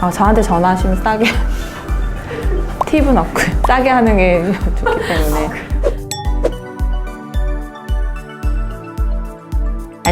아, 저한테 전화하시면 싸게 팁은 없고요. 싸게 하는 게 좋기 때문에.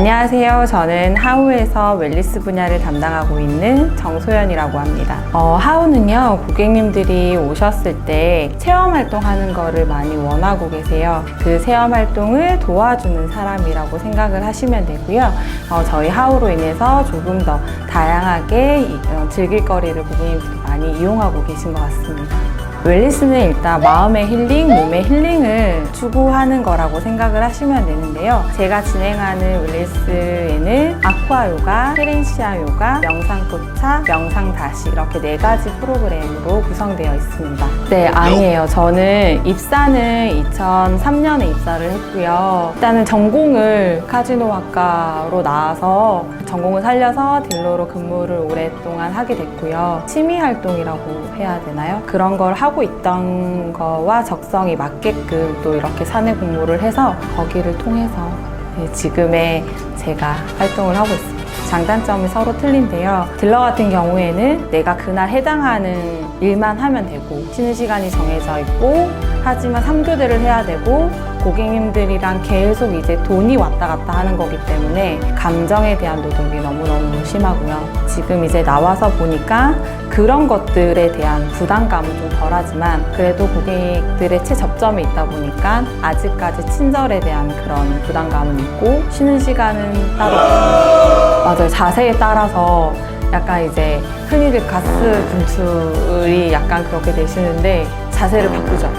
안녕하세요. 저는 하우에서 웰리스 분야를 담당하고 있는 정소연이라고 합니다. 어, 하우는요, 고객님들이 오셨을 때 체험 활동하는 거를 많이 원하고 계세요. 그 체험 활동을 도와주는 사람이라고 생각을 하시면 되고요. 어, 저희 하우로 인해서 조금 더 다양하게 이- 어, 즐길 거리를 고객님들이 많이 이용하고 계신 것 같습니다. 웰리스는 일단 마음의 힐링, 몸의 힐링을 추구하는 거라고 생각을 하시면 되는데요. 제가 진행하는 웰리스에는 아쿠아 요가, 페렌시아 요가, 명상 포차, 명상 다시 이렇게 네 가지 프로그램으로 구성되어 있습니다. 네, 아니에요. 저는 입사는 2003년에 입사를 했고요. 일단은 전공을 카지노학과로 나와서 전공을 살려서 딜러로 근무를 오랫동안 하게 됐고요. 취미 활동이라고 해야 되나요? 그런 걸 하고 있던 거와 적성이 맞게끔 또 이렇게 사내 공모를 해서 거기를 통해서 네, 지금의 제가 활동을 하고 있습니다. 장단점이 서로 틀린데요. 딜러 같은 경우에는 내가 그날 해당하는 일만 하면 되고 쉬는 시간이 정해져 있고 하지만 3교대를 해야 되고 고객님들이랑 계속 이제 돈이 왔다 갔다 하는 거기 때문에 감정에 대한 노동이 너무너무 심하고요. 지금 이제 나와서 보니까 그런 것들에 대한 부담감은 좀 덜하지만 그래도 고객들의 최접점이 있다 보니까 아직까지 친절에 대한 그런 부담감은 있고 쉬는 시간은 따로 없고 맞아요. 자세에 따라서 약간 이제 흔히들 가스 분출이 약간 그렇게 되시는데 자세를 바꾸죠.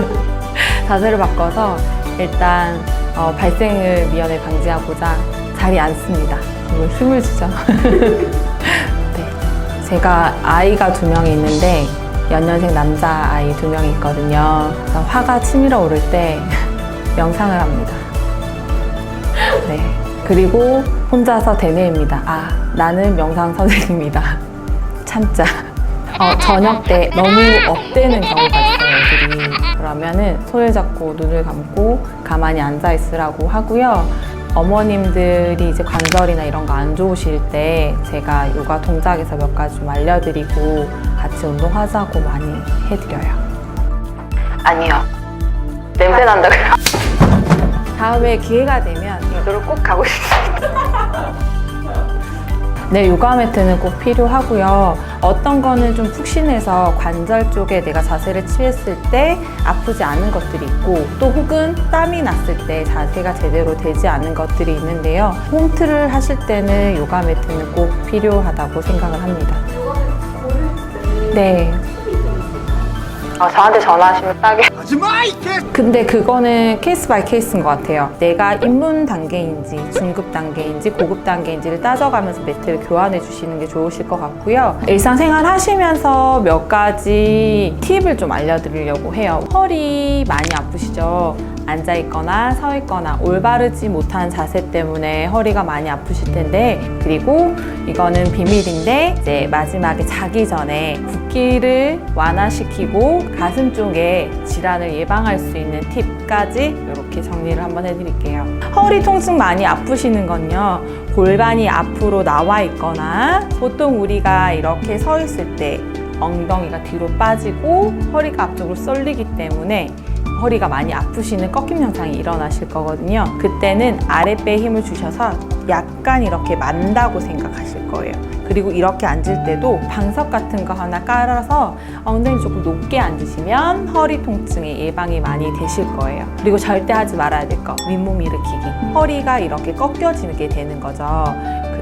자세를 바꿔서 일단 어, 발생을 미연에 방지하고자 자리에 앉습니다. 그리고 힘을 주죠. 네. 제가 아이가 두 명이 있는데 연년생 남자 아이 두 명이 있거든요. 화가 치밀어 오를 때 명상을 합니다. 네. 그리고 혼자서 되뇌입니다. 아, 나는 명상 선생님이다. 참자. 어, 저녁 때 너무 업되는 경우가 있어요, 애들이. 그러면은 손을 잡고 눈을 감고 가만히 앉아 있으라고 하고요. 어머님들이 이제 관절이나 이런 거 안 좋으실 때 제가 요가 동작에서 몇 가지 좀 알려드리고 같이 운동하자고 많이 해드려요. 아니요. 냄새 난다고요? 다음에 기회가 되면 여기로 꼭 가고 싶습니다. 네, 요가 매트는 꼭 필요하고요. 어떤 거는 좀 푹신해서 관절 쪽에 내가 자세를 취했을 때 아프지 않은 것들이 있고 또 혹은 땀이 났을 때 자세가 제대로 되지 않은 것들이 있는데요. 홈트를 하실 때는 요가 매트는 꼭 필요하다고 생각을 합니다. 네. 어, 저한테 전화하시면 싸게 하지마 이 개! 근데 그거는 케이스 바이 케이스인 것 같아요. 내가 입문 단계인지 중급 단계인지 고급 단계인지를 따져가면서 매트를 교환해 주시는 게 좋으실 것 같고요. 일상생활 하시면서 몇 가지 팁을 좀 알려드리려고 해요. 허리 많이 아프시죠? 앉아 있거나 서 있거나 올바르지 못한 자세 때문에 허리가 많이 아프실 텐데 그리고 이거는 비밀인데 이제 마지막에 자기 전에 붓기를 완화시키고 가슴 쪽에 질환을 예방할 수 있는 팁까지 이렇게 정리를 한번 해드릴게요. 허리 통증 많이 아프시는 건요. 골반이 앞으로 나와 있거나 보통 우리가 이렇게 서 있을 때 엉덩이가 뒤로 빠지고 허리가 앞쪽으로 쏠리기 때문에 허리가 많이 아프시는 꺾임 현상이 일어나실 거거든요. 그때는 아랫배에 힘을 주셔서 약간 이렇게 만다고 생각하실 거예요. 그리고 이렇게 앉을 때도 방석 같은 거 하나 깔아서 엉덩이 조금 높게 앉으시면 허리 통증의 예방이 많이 되실 거예요. 그리고 절대 하지 말아야 될 거, 윗몸 일으키기. 허리가 이렇게 꺾여지게 되는 거죠.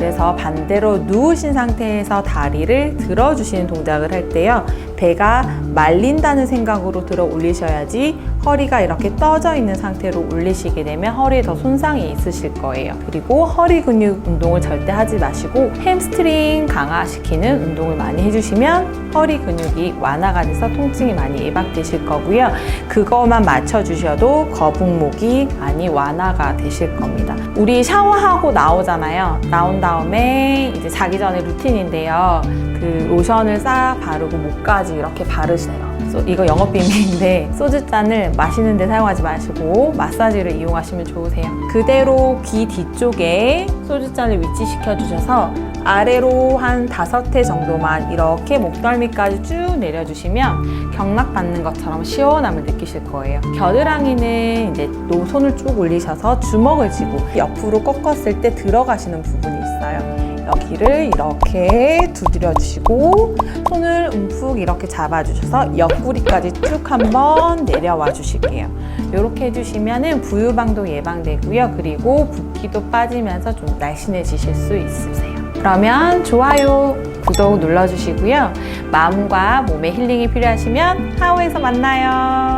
그래서 반대로 누우신 상태에서 다리를 들어주시는 동작을 할 때요. 배가 말린다는 생각으로 들어 올리셔야지 허리가 이렇게 떠져 있는 상태로 올리시게 되면 허리에 더 손상이 있으실 거예요. 그리고 허리 근육 운동을 절대 하지 마시고 햄스트링 강화시키는 운동을 많이 해주시면 허리 근육이 완화가 돼서 통증이 많이 예방되실 거고요. 그거만 맞춰주셔도 거북목이 많이 완화가 되실 겁니다. 우리 샤워하고 나오잖아요. 나온 다음에 이제 자기 전에 루틴인데요. 그 로션을 싹 바르고 목까지 이렇게 바르세요. 소- 이거 영업 비밀인데 소주잔을 마시는 데 사용하지 마시고 마사지를 이용하시면 좋으세요. 그대로 귀 뒤쪽에 소주잔을 위치시켜 주셔서 아래로 한 다섯 회 정도만 이렇게 목덜미까지 쭉 내려주시면 경락 받는 것처럼 시원함을 느끼실 거예요. 겨드랑이는 이제 노 손을 쭉 올리셔서 주먹을 쥐고 옆으로 꺾었을 때 들어가시는 부분이 있어요. 여기를 이렇게 두드려 주시고 손을 움푹 이렇게 잡아 주셔서 옆구리까지 쭉 한번 내려와 주실게요. 이렇게 해주시면은 부유방도 예방되고요. 그리고 붓기도 빠지면서 좀 날씬해지실 수 있으세요. 그러면 좋아요, 구독 눌러주시고요. 마음과 몸의 힐링이 필요하시면 하우에서 만나요.